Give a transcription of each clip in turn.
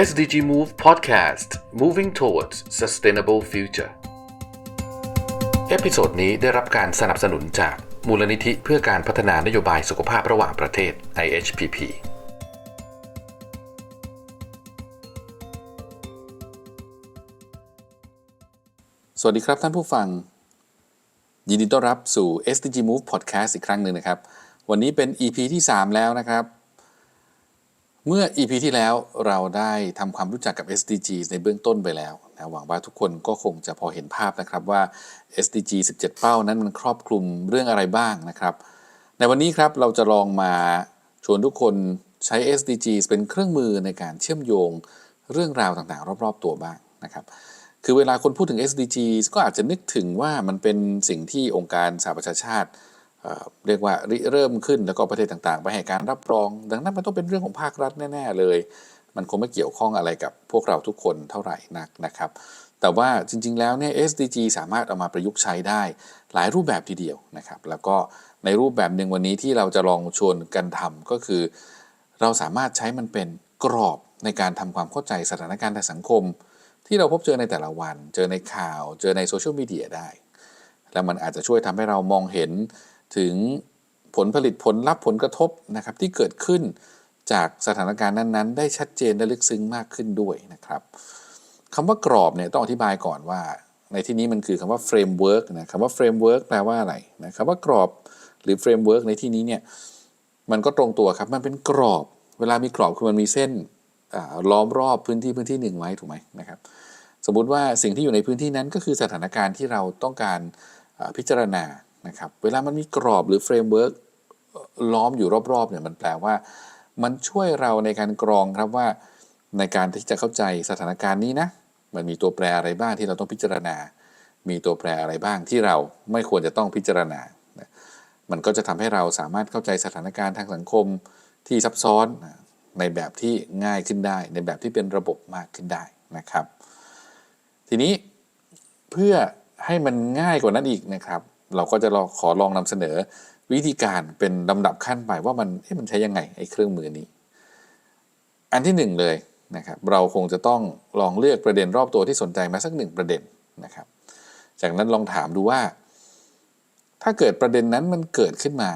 SDG Move Podcast Moving Towards Sustainable Future เอพิโซดนี้ได้รับการสนับสนุนจากมูลนิธิเพื่อการพัฒนานโยบายสุขภาพระหว่างประเทศ IHPP สวัสดีครับท่านผู้ฟัง ยินดีต้อนรับสู่ SDG Move Podcast อีกครั้งหนึ่งนะครับ วันนี้เป็น EP ที่ 3 แล้วนะครับ เมื่อ EP ที่แล้วเราได้ทำความรู้จักกับ SDG ในเบื้องต้นไปแล้วนะหวังว่าทุกคนก็คงจะพอเห็นภาพนะครับว่า SDG 17 เป้านั้นมันครอบคลุมเรื่องอะไรบ้างนะครับ ในวันนี้ครับเราจะลองมาชวนทุกคนใช้ SDG เป็นเครื่องมือในการเชื่อมโยงเรื่องราวต่างๆ รอบๆตัวบ้างนะครับคือเวลาคนพูดถึง SDG ก็อาจจะนึกถึงว่ามันเป็นสิ่งที่องค์การสหประชาชาติ เรียกว่าริเริ่มขึ้นแล้วก็ประเทศต่างๆ ไปให้การรับรอง ดังนั้นมันต้องเป็นเรื่องของภาครัฐแน่ๆเลย มันคงไม่เกี่ยวข้องอะไรกับพวกเราทุกคนเท่าไหร่นักนะครับ แต่ว่าจริงๆแล้วเนี่ย SDG สามารถเอามาประยุกต์ใช้ได้หลายรูปแบบทีเดียวนะครับ แล้วก็ในรูปแบบหนึ่งวันนี้ที่เราจะลองชวนกันทำก็คือ เราสามารถใช้มันเป็นกรอบในการทำความเข้าใจสถานการณ์ทางสังคม ที่เราพบเจอในแต่ละวัน เจอในข่าว เจอในโซเชียลมีเดียได้ แล้วมันอาจจะช่วยทำให้เรามองเห็น ถึงผลผลิตผลลัพธ์ผลกระทบนะครับที่เกิดขึ้นจากสถานการณ์นั้นๆ ได้ชัดเจนและลึกซึ้งมากขึ้นด้วยนะครับคำว่ากรอบเนี่ยต้องอธิบายก่อนว่า ในที่นี้มันคือคำว่า framework นะคำว่า framework แปลว่าอะไรนะคำว่ากรอบหรือ framework ในที่นี้เนี่ยมันก็ตรงตัวครับมันเป็นกรอบ เวลามีกรอบคือมันมีเส้นล้อมรอบพื้นที่พื้นที่หนึ่งไว้ถูกไหมนะครับ สมมุติว่าสิ่งที่อยู่ในพื้นที่นั้นก็คือสถานการณ์ที่เราต้องการพิจารณา นะครับเวลามันมีกรอบหรือเฟรมเวิร์กล้อมอยู่รอบๆเนี่ยมันแปลว่า มันช่วยเราในการกรองครับว่า ในการที่จะเข้าใจสถานการณ์นี้นะมันมีตัวแปรอะไรบ้างที่เราต้องพิจารณา มีตัวแปรอะไรบ้างที่เราไม่ควรจะต้องพิจารณา มันก็จะทำให้เราสามารถเข้าใจสถานการณ์ทางสังคมที่ซับซ้อนในแบบที่ง่ายขึ้นได้ ในแบบที่เป็นระบบมากขึ้นได้นะครับ ทีนี้เพื่อให้มันง่ายกว่านั้นอีกนะครับ เราก็จะลองขอลองนำเสนอวิธีการเป็นลำดับขั้นไปว่ามันมันใช้ยังไงไอ้เครื่องมือนี้ อันที่หนึ่งเลยนะครับเราคงจะต้องลองเลือกประเด็นรอบตัวที่สนใจมาสักหนึ่งประเด็นนะครับ จากนั้นลองถามดูว่า ถ้าเกิดประเด็นนั้นมันเกิดขึ้นมา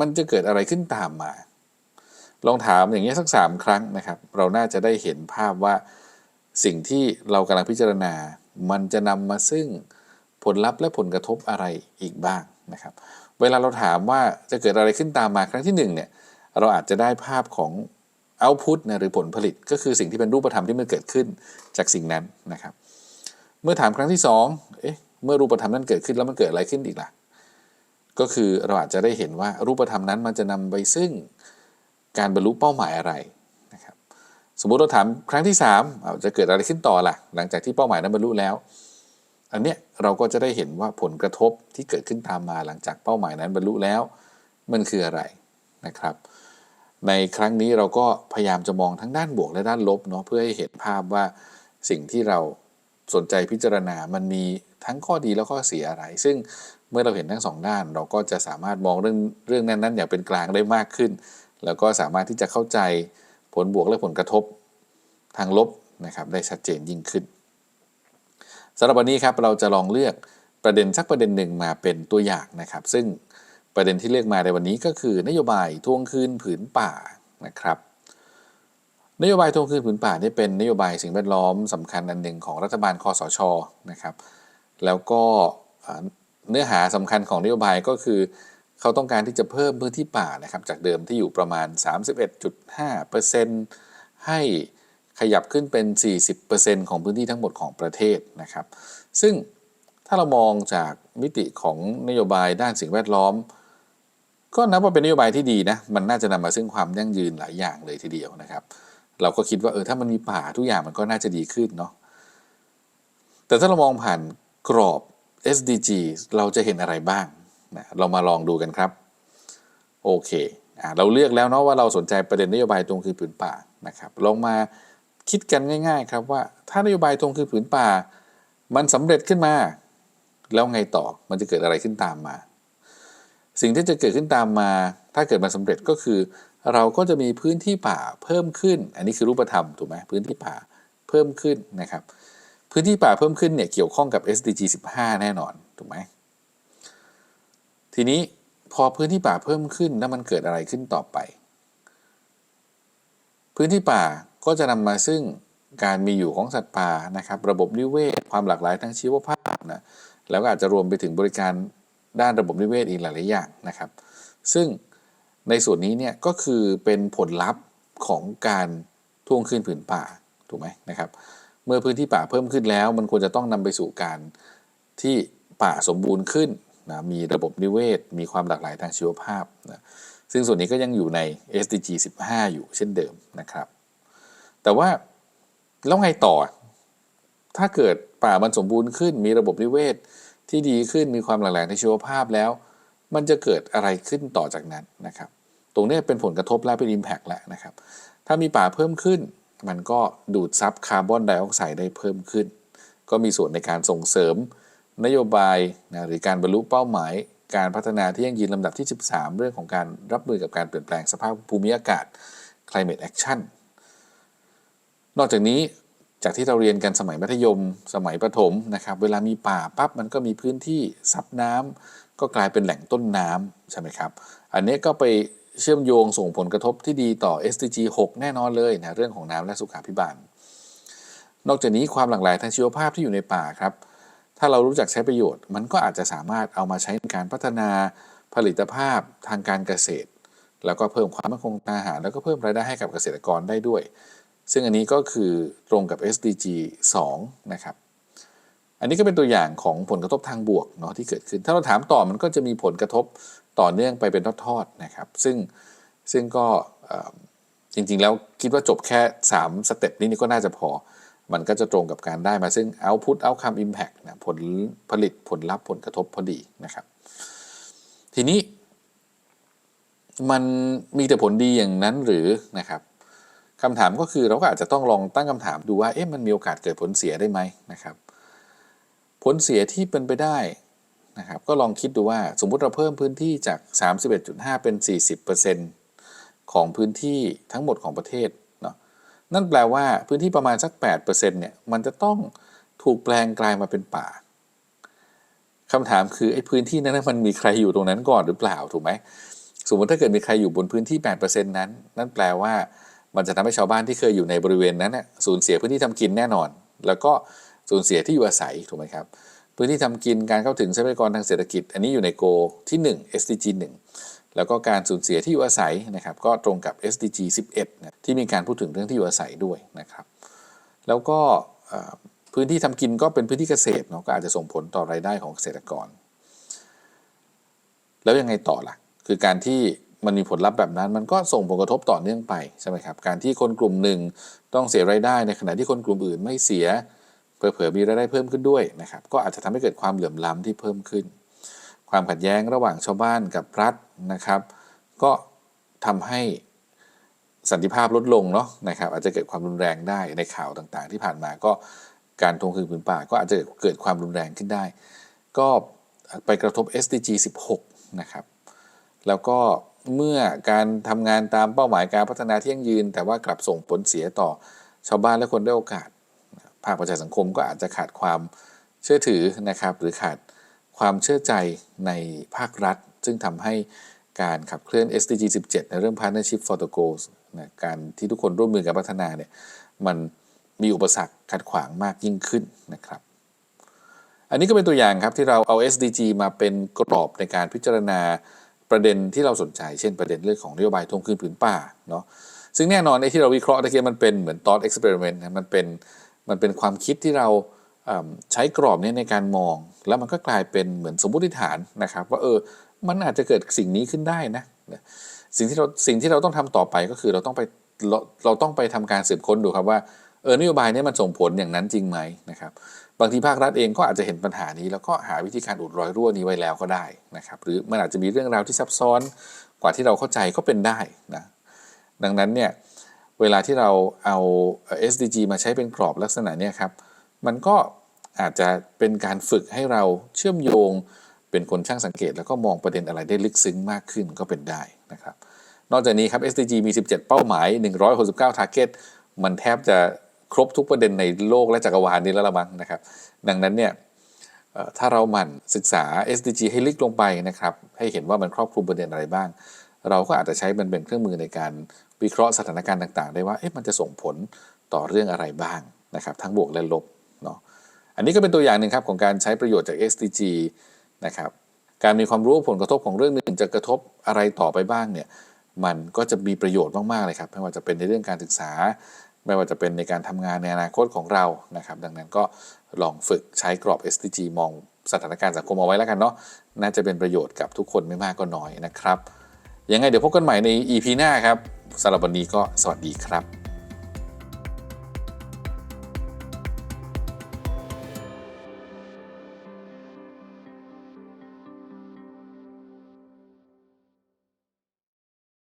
มันจะเกิดอะไรขึ้นตามมา ลองถามอย่างนี้สักสามครั้งนะครับ เราน่าจะได้เห็นภาพว่าสิ่งที่เรากำลังพิจารณา มันจะนำมาซึ่ง ผลลัพธ์และผลกระทบอะไรอีกบ้างนะครับ เวลาเราถามว่าจะเกิดอะไรขึ้นตามมาครั้งที่หนึ่งเนี่ยเราอาจจะได้ภาพของเอาพุตนะหรือผลผลิตก็คือสิ่งที่เป็นรูปธรรมที่มันเกิดขึ้นจากสิ่งนั้นนะครับ เมื่อถามครั้งที่สองเอ๊ะเมื่อรูปธรรมนั้นเกิดขึ้นแล้วมันเกิดอะไรขึ้นอีกล่ะก็คือเราอาจจะได้เห็นว่ารูปธรรมนั้นมันจะนำไปซึ่งการบรรลุเป้าหมายอะไรนะครับ สมมุติเราถามครั้งที่3เอาจะเกิดอะไรขึ้นต่อล่ะ หลังจากที่เป้าหมายนั้นบรรลุแล้ว อันเนี้ยเราก็จะได้เห็นว่าผลกระทบที่เกิดขึ้นตามมาหลังจากเป้าหมายนั้นบรรลุแล้ว มันคืออะไรนะครับ ในครั้งนี้เราก็พยายามจะมองทั้งด้านบวกและด้านลบเนาะเพื่อให้เห็นภาพว่าสิ่งที่เราสนใจพิจารณา มันมีทั้งข้อดีและข้อเสียอะไร ซึ่งเมื่อเราเห็นทั้งสองด้าน เราก็จะสามารถมองเรื่องเรื่องนั้นๆ อย่างเป็นกลางได้มากขึ้น แล้วก็สามารถที่จะเข้าใจผลบวกและผลกระทบทางลบนะครับได้ชัดเจนยิ่งขึ้น สำหรับวันนี้ครับเราจะลองเลือกประเด็นสักประเด็นหนึ่งมาเป็นตัวอย่างนะครับ ซึ่งประเด็นที่เลือกมาในวันนี้ก็คือนโยบายทวงคืนผืนป่านะครับ นโยบายทวงคืนผืนป่านี่เป็นนโยบายสิ่งแวดล้อมสำคัญอันหนึ่งของรัฐบาลคอสชนะครับ แล้วก็เนื้อหาสำคัญของนโยบายก็คือเขาต้องการที่จะเพิ่มพื้นที่ป่านะครับ จากเดิมที่อยู่ประมาณ 31.5%ให้ ขยับขึ้นเป็น 40%ของพื้นที่ทั้งหมดของประเทศนะครับ ซึ่งถ้าเรามองจากมิติของนโยบายด้านสิ่งแวดล้อม ก็นับว่าเป็นนโยบายที่ดีนะ มันน่าจะนำมาซึ่งความยั่งยืนหลายอย่างเลยทีเดียวนะครับ เราก็คิดว่าเออถ้ามันมีป่าทุกอย่างมันก็น่าจะดีขึ้นเนาะ แต่ถ้าเรามองผ่านกรอบ SDG เราจะเห็นอะไรบ้างนะเรามาลองดูกันครับ โอเคอะเราเลือกแล้วเนาะว่าเราสนใจประเด็นนโยบายตรงคือผืนป่านะครับ ลองมา คิดกันง่าย ๆ ครับว่าถ้านโยบายตรงคือผืนป่า มันสำเร็จขึ้นมา แล้วไงต่อมันจะเกิดอะไรขึ้นตามมา สิ่งที่จะเกิดขึ้นตามมา ถ้าเกิดมันสำเร็จก็คือ เราก็จะมีพื้นที่ป่าเพิ่มขึ้น อันนี้คือรูปธรรมถูกไหมพื้นที่ป่าเพิ่มขึ้นนะครับ พื้นที่ป่าเพิ่มขึ้นเนี่ยเกี่ยวข้องกับ SDG 15 แน่นอนถูกไหมทีนี้พอพื้นที่ป่าเพิ่มขึ้นแล้วมันเกิดอะไรขึ้นต่อไป พื้นที่ป่า ก็จะนำมาซึ่งการมีอยู่ของสัตว์ป่านะครับ ระบบนิเวศ ความหลากหลายทางชีวภาพนะแล้วก็อาจจะรวมไปถึงบริการด้านระบบนิเวศอีกหลาย ๆ อย่างนะครับ ซึ่งในส่วนนี้เนี่ยก็คือเป็นผลลัพธ์ของการท่วงคืนผืนป่าถูกไหมนะครับ เมื่อพื้นที่ป่าเพิ่มขึ้นแล้ว มันควรจะต้องนำไปสู่การที่ป่าสมบูรณ์ขึ้นนะมีระบบนิเวศ มีความหลากหลายทางชีวภาพนะซึ่งส่วนนี้ก็ยังอยู่ใน SDG 15 อยู่เช่นเดิมนะครับ แต่ว่าแล้วไงต่อ ถ้าเกิดป่ามันสมบูรณ์ขึ้น มีระบบนิเวศ ที่ดีขึ้นมีความหลากหลายทางชีวภาพแล้ว มันจะเกิดอะไรขึ้นต่อจากนั้นนะครับ ตรงนี้เป็นผลกระทบและเป็น Impact แล้วนะครับ ถ้ามีป่าเพิ่มขึ้น มันก็ดูดซับคาร์บอนไดออกไซด์ได้เพิ่มขึ้น ก็มีส่วนในการส่งเสริม นโยบายนะหรือการบรรลุเป้าหมายการพัฒนาที่ยั่งยืนลำดับที่ 13 เรื่องของการรับมือกับการเปลี่ยนแปลงสภาพภูมิอากาศ climate action นอกจากนี้จากที่เราเรียนกันสมัยมัธยม สมัยประถมนะครับ เวลามีป่าปั๊บมันก็มีพื้นที่ซับน้ำก็กลายเป็นแหล่งต้นน้ำใช่ไหมครับ อันนี้ก็ไปเชื่อมโยงส่งผลกระทบที่ดีต่อ SDG 6 แน่นอนเลยนะเรื่องของน้ำและสุขาพิบาล นอกจากนี้ความหลากหลายทางชีวภาพที่อยู่ในป่าครับ ถ้าเรารู้จักใช้ประโยชน์ มันก็อาจจะสามารถเอามาใช้ในการพัฒนาผลิตภาพทางการเกษตร แล้วก็เพิ่มความมั่นคงทางอาหารแล้วก็เพิ่มรายได้ให้กับเกษตรกรได้ด้วย ซึ่งอันนี้ก็คือตรงกับ SDG 2 นะครับ อันนี้ก็เป็นตัวอย่างของผลกระทบทางบวกเนาะที่เกิดขึ้น ถ้าเราถามต่อมันก็จะมีผลกระทบต่อเนื่องไปเป็นทอดๆนะครับ ซึ่งซึ่งก็จริงๆ แล้วคิดว่าจบแค่ 3 สเต็ปนี้นี่ก็น่าจะพอ มันก็จะตรงกับการได้มาซึ่ง output outcome impact นะผลผลิตผลลัพธ์ผลกระทบพอดีนะครับ ทีนี้มันมีแต่ผลดีอย่างนั้นหรือนะครับ คำถามก็คือเราก็อาจจะต้องลองตั้งคำถามดูว่าเอ๊ะมันมีโอกาสเกิดผลเสียได้ไหมนะครับ ผลเสียที่เป็นไปได้นะครับ ก็ลองคิดดูว่าสมมุติเราเพิ่มพื้นที่จาก 31.5 เป็น 40%ของพื้นที่ทั้งหมดของประเทศเนาะนั่นแปลว่าพื้นที่ประมาณสัก 8%เนี่ยมันจะต้องถูกแปลงกลายมาเป็นป่าคำถามคือไอ้พื้นที่นั้นมันมีใครอยู่ตรงนั้นก่อนหรือเปล่าถูกไหมสมมติถ้าเกิดมีใครอยู่บนพื้นที่ 8%นั้น นั่นแปลว่า มันจะทำให้ชาวบ้านที่เคยอยู่ในบริเวณนั้นน่ะสูญเสียพื้นที่ทำกินแน่นอน แล้วก็สูญเสียที่อยู่อาศัยถูกไหมครับพื้นที่ทำกินการเข้าถึงทรัพยากรทางเศรษฐกิจ อันนี้อยู่ในโกที่ 1 SDG 1 แล้วก็การสูญเสียที่อยู่อาศัยนะครับก็ตรงกับ SDG 11นะที่มีการพูดถึงเรื่องที่อยู่อาศัยด้วยนะครับ แล้วก็พื้นที่ทำกินก็เป็นพื้นที่เกษตรเนาะก็อาจจะส่งผลต่อรายได้ของเกษตรกร แล้วยังไงต่อล่ะคือการที่ มันมีผลลัพธ์แบบนั้น มันก็ส่งผลกระทบต่อเนื่องไปใช่ไหมครับการที่คนกลุ่มหนึ่งต้องเสียรายได้ในขณะที่คนกลุ่มอื่นไม่เสียเผลอๆมีรายได้เพิ่มขึ้นด้วยนะครับก็อาจจะทำให้เกิดความเหลื่อมล้ำที่เพิ่มขึ้น ความขัดแย้งระหว่างชาวบ้านกับรัฐนะครับ ก็ทำให้สันติภาพลดลงเนาะนะครับอาจจะเกิดความรุนแรงได้ในข่าวต่างๆ ที่ผ่านมาก็การทวงคืนผืนป่าก็อาจจะเกิดความรุนแรงขึ้นได้ ก็ไปกระทบ SDG 16 นะครับ แล้วก็ เมื่อการทำงานตามเป้าหมายการพัฒนาที่ยั่งยืน แต่ว่ากลับส่งผลเสียต่อชาวบ้านและคนได้โอกาส ภาคประชาสังคมก็อาจจะขาดความเชื่อถือนะครับ หรือขาดความเชื่อใจในภาครัฐ ซึ่งทำให้การขับเคลื่อน SDG 17 ในเรื่อง Partnership for the Goals นะการที่ทุกคนร่วมมือกันพัฒนาเนี่ยมันมีอุปสรรคขัดขวางมากยิ่งขึ้นนะครับ อันนี้ก็เป็นตัวอย่างครับที่เราเอา SDG มาเป็นกรอบในการพิจารณา ประเด็นที่เราสนใจ เช่นประเด็นเรื่องของนโยบายทวงคืนผืนป่าเนาะซึ่งแน่นอนไอ้ที่เราวิเคราะห์ตะเกียมันเป็นเหมือน thought experiment นะมันเป็นมันเป็นความคิดที่เราเใช้กรอบนี้ในการมอง แล้วมันก็กลายเป็นเหมือนสมมติฐานนะครับ ว่าเออมันอาจจะเกิดสิ่งนี้ขึ้นได้นะสิ่งที่เราสิ่งที่เราต้องทำต่อไปก็คือเราต้องไปเราเราต้องไปทำการสืบค้นดูครับว่าเออนโยบายนี้มันส่งผลอย่างนั้นจริงไหมนะครับ บางทีภาครัฐเองก็อาจจะเห็นปัญหานี้ แล้วก็หาวิธีการอุดรอยรั่วนี้ไว้แล้วก็ได้นะครับ หรือมันอาจจะมีเรื่องราวที่ซับซ้อนกว่าที่เราเข้าใจก็เป็นได้นะดังนั้นเนี่ยเวลาที่เราเอา SDG มาใช้เป็นกรอบลักษณะนี้ครับ มันก็อาจจะเป็นการฝึกให้เราเชื่อมโยง เป็นคนช่างสังเกต แล้วก็มองประเด็นอะไรได้ลึกซึ้งมากขึ้นก็เป็นได้นะครับ นอกจากนี้ครับ SDG มี 17 เป้าหมาย 169 target มันแทบจะ ครบทุกประเด็นในโลกและจักรวาลนี้แล้วละมั้งนะครับ ดังนั้นเนี่ยถ้าเราหมั่นศึกษา SDG ให้ลึกลงไปนะครับ ให้เห็นว่ามันครอบคลุมประเด็นอะไรบ้าง เราก็อาจจะใช้มันเป็นเครื่องมือในการวิเคราะห์สถานการณ์ต่างๆ ได้ว่าเอ๊ะมันจะส่งผลต่อเรื่องอะไรบ้างนะครับ ทั้งบวกและลบเนาะอันนี้ก็เป็นตัวอย่างหนึ่งครับของการใช้ประโยชน์จาก SDG นะครับการมีความรู้ผลกระทบของเรื่องหนึ่งจะกระทบอะไรต่อไปบ้างเนี่ยมันก็จะมีประโยชน์มากๆเลยครับไม่ว่าจะเป็นในเรื่องการศึกษา ไม่ว่าจะเป็นในการทำงานในอนาคตของเรานะครับ ดังนั้นก็ลองฝึกใช้กรอบ SDG มองสถานการณ์สังคมเอาไว้แล้วกันเนาะน่าจะเป็นประโยชน์กับทุกคนไม่มากก็น้อยนะครับยังไงเดี๋ยวพบกันใหม่ใน EP หน้าครับสำหรับวันนี้ก็สวัสดีครับ